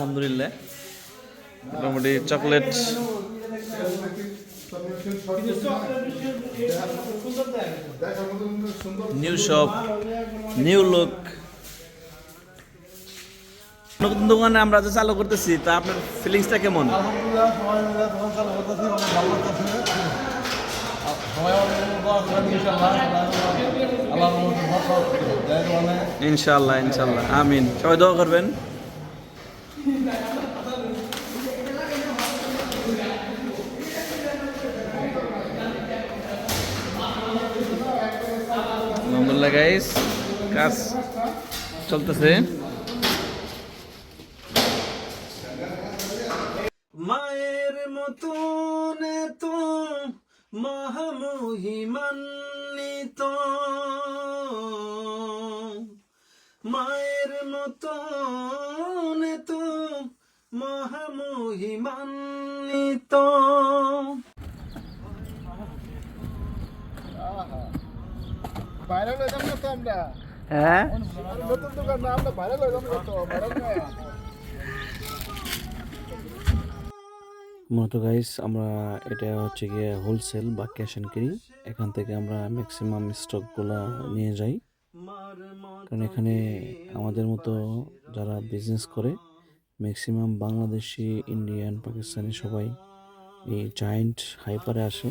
আলহামদুলিল্লাহ। মোটামুটি chocolate new shop new look নতুন দোকানে আমরা যে চালু করতেছি, তা আপনার ফিলিংসটা কেমন? মানে ইনশাল্লাহ ইনশাল্লাহ আমিন। সবাই দোয়া করবেন। গাইস কাজ চলতেছে। মায়ের মতন তো মহামহিমান্বিত। মায়ের মতন তো মহামহিমান্বিত বাইরে লয়ে যাব তো আমরা। হ্যাঁ? মূলত গাইস আমরা এটা হচ্ছে গিয়ে হোলসেল বা ক্যাশ অ্যান্ড ক্যারি এখান থেকে আমরা ম্যাক্সিমাম স্টকগুলা নিয়ে যাই। কারণ এখানে আমাদের মতো যারা বিজনেস করে ম্যাক্সিমাম বাংলাদেশি ইন্ডিয়ান পাকিস্তানি সবাই এই জায়েন্ট হাইপারে আসে।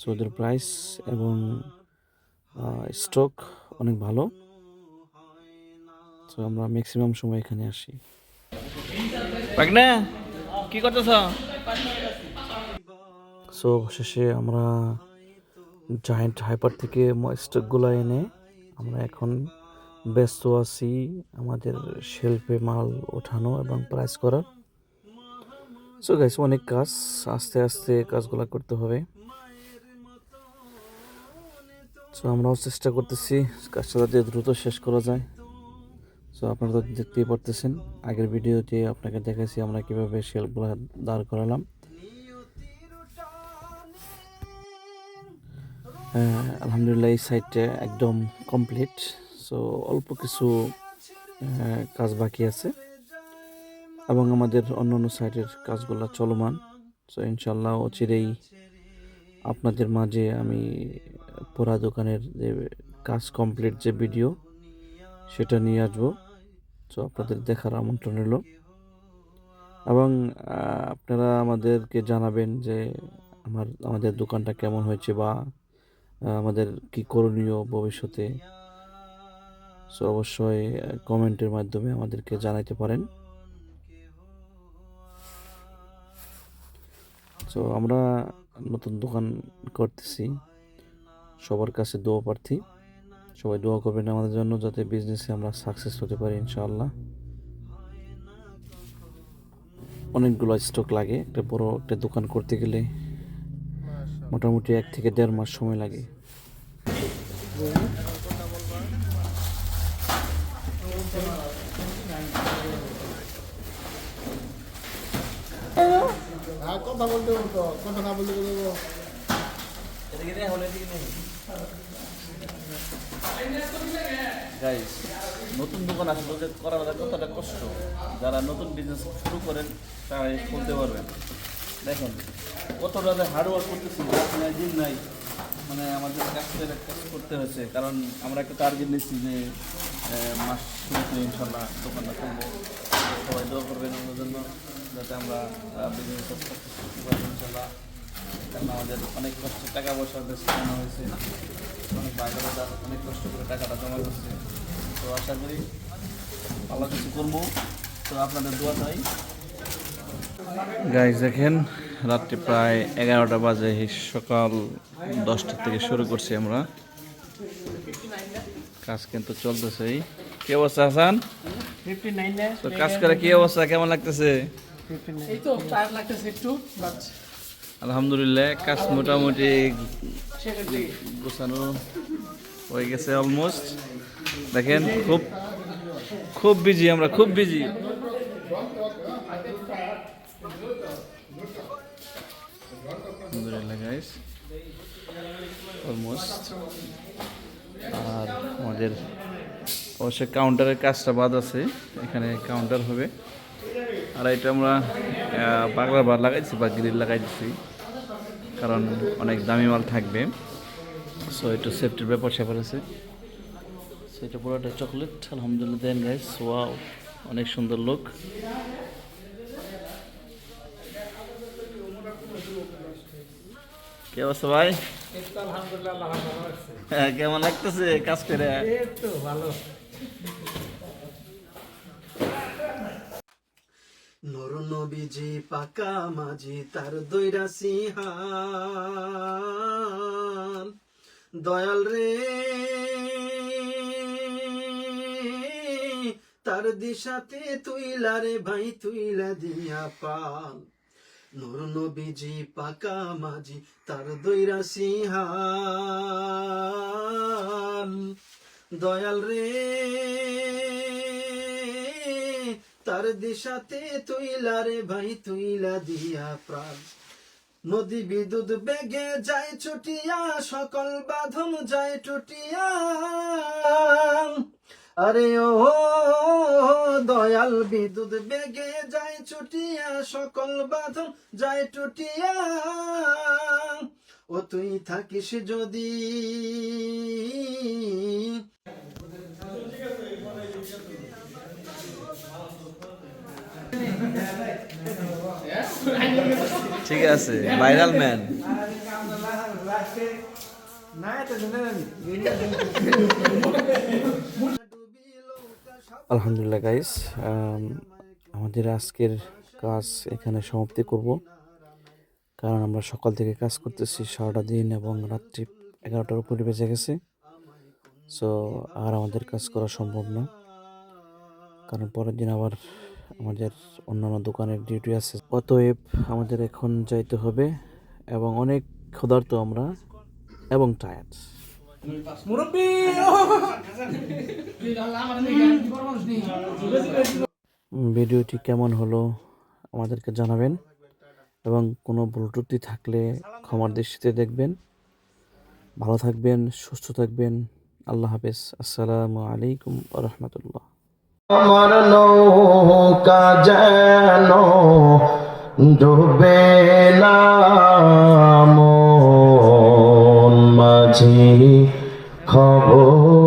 সো ওদের প্রাইস এবং স্টক অনেক ভালো। তো আমরা ম্যাক্সিমাম সময় এখানে আসি। কি করতেছ? সো শেষে আমরা জায়েন্ট হাইপার থেকে স্টকগুলো এনে আমরা এখন ব্যস্ত আছি আমাদের শেলফে মাল ওঠানো এবং প্রাইস করার সো গাইস অনেক কাজ আস্তে আস্তে কাজগুলো করতে হবে। সো আমরাও চেষ্টা করতেছি কাজটা যাতে দ্রুত শেষ করা যায়। সো আপনারা তো দেখতেই পারতেছেন আগের ভিডিওতে আপনাকে দেখাইছি আমরা কীভাবে শেলফগুলো দাঁড় করালাম। আহ, আলহামদুলিল্লাহ এই সাইডটা একদম কমপ্লিট সো অল্প কিছু কাজ বাকি আছে। এবং আমাদের অন্য অন্য সাইডের কাজগুলো চলমান। সো ইনশাল্লাহ অচিরেই আপনাদের মাঝে আমি পোড়া দোকানের যে কাজ কমপ্লিট যে ভিডিও, সেটা নিয়ে আসব। সো আপনাদের দেখার আমন্ত্রণ এলো এবং আপনারা আমাদেরকে জানাবেন যে আমার, আমাদের দোকানটা কেমন হয়েছে বা আমাদের কি করণীয় ভবিষ্যতে। সো অবশ্যই কমেন্টের মাধ্যমে আমাদেরকে জানাইতে পারেন। সো আমরা নতুন দোকান করতেছি। সবার কাছে দোয়া প্রার্থী। সবাই দোয়া করবেন আমাদের জন্য যাতে বিজনেসে আমরা সাকসেস হতে পারি, ইনশাআল্লাহ। অনেকগুলো স্টক লাগে। একটা বড় একটা দোকান করতে গেলে মোটামুটি এক থেকে দেড় মাস সময় লাগে। কথা বলতে বলতো কথা না বলতে বলব গাইস নতুন দোকান আসলে যে করা কতটা কষ্ট। যারা নতুন বিজনেস শুরু করেন তারা খুলতে পারবেন। দেখেন, কতটা হার্ডওয়ার্ক করতেছি, রাত নাই, দিন নাই। মানে আমাদের কাজ থেকে কাজ করতে হয়েছে, কারণ আমরা একটা টার্গেট নিচ্ছি যে মাস শুরুতে ইনশাল্লাহ দোকানটা খুলবো। সবাই দোয়া করবেন আমাদের জন্য। যাতে আমরা বিজনেস করতে পারি ইনশাল্লাহ কারণ আমাদের অনেক কষ্ট টাকা পয়সা বেশ কেনা হয়েছে। অনেক বাইরে অনেক কষ্ট করে টাকাটা জমা করছে। তো আশা করি ভালো কিছু করব। তো আপনাদের দোয়া চাই। গাইজ দেখেন রাত্রি প্রায় এগারোটা বাজে সকাল দশটা থেকে শুরু করছি আমরা। কাজ কিন্তু চলতেছেই। কে অবস্থা হাসান? তো কাজ করে কি অবস্থা? কেমন লাগতেছে? এই তো টায়ার লাগতেছে একটু বাট আলহামদুলিল্লাহ কাজ মোটামুটি গোছানো হয়ে গেছে অলমোস্ট দেখেন খুব খুব বিজি আমরা খুব বিজি আলহামদুলিল্লাহ গাইস অলমোস্ট আর আমাদের অবশ্যই কাউন্টারের কাজটা বাদ আছে। এখানে কাউন্টার হবে। আর এটা আমরা বাংলা বার লাগাইছি বা গ্রিল লাগাই দিচ্ছি কারণ অনেক দামি মাল থাকবে। সো একটু সেফটির ব্যাপার স্যাপার আছে। সো এটা পুরোটা চকলেট আলহামদুলিল্লাহ দেন গাইস ওয়াও অনেক সুন্দর লোক কে অবস্থা ভাই? হ্যাঁ, কেমন লাগতেছে কাজ করে? ভালো। নর নবীজি পাকা মাঝি, তার দৈরা সিহাল। দয়াল রে, তার দিশাতে তুইলা রে ভাই, তুইলা দিয়া পাল। নর নবীজি পাকা মাঝি, তার দৈরা সিহাল। দয়াল রে তার দিশাতে তুইলা রে ভাই তুইলা দিয়া প্রাণ। নদী বিদ্যুৎ বেগে যায় ছুটিয়া, সকল বাঁধন যায় টুটিয়া। আরে ও দয়াল, বিদ্যুৎ বেগে যায় ছুটিয়া, সকল বাঁধন যায় টুটিয়া। ও তুই থাকিস যদি ঠিক আছে ভাইরাল ম্যান আলহামদুলিল্লাহ গাইস আমাদের আজকের কাজ এখানে সমাপ্তি করব। কারণ আমরা সকাল থেকে কাজ করতেছি, সারাটা দিন এবং রাত্রি এগারোটার উপরে বেজে গেছে। সো আর আমাদের কাজ করা সম্ভব না। কারণ পরের দিন আবার আমাদের অন্যান্য দোকানের ডিউটি আছে। অতএব আমাদের এখন যাইতে হবে এবং অনেক ক্ষুধার্ত আমরা এবং টায়ার্ড ভিডিওটি কেমন হলো আমাদেরকে জানাবেন এবং কোনো ভুল ত্রুটি থাকলে ক্ষমার দৃষ্টিতে দেখবেন। ভালো থাকবেন সুস্থ থাকবেন। আল্লাহ হাফেজ। আসসালামু আলাইকুম রহমতুল্লাহ। আমার নৌকা যেন ডুবে না মাঝি খবরদার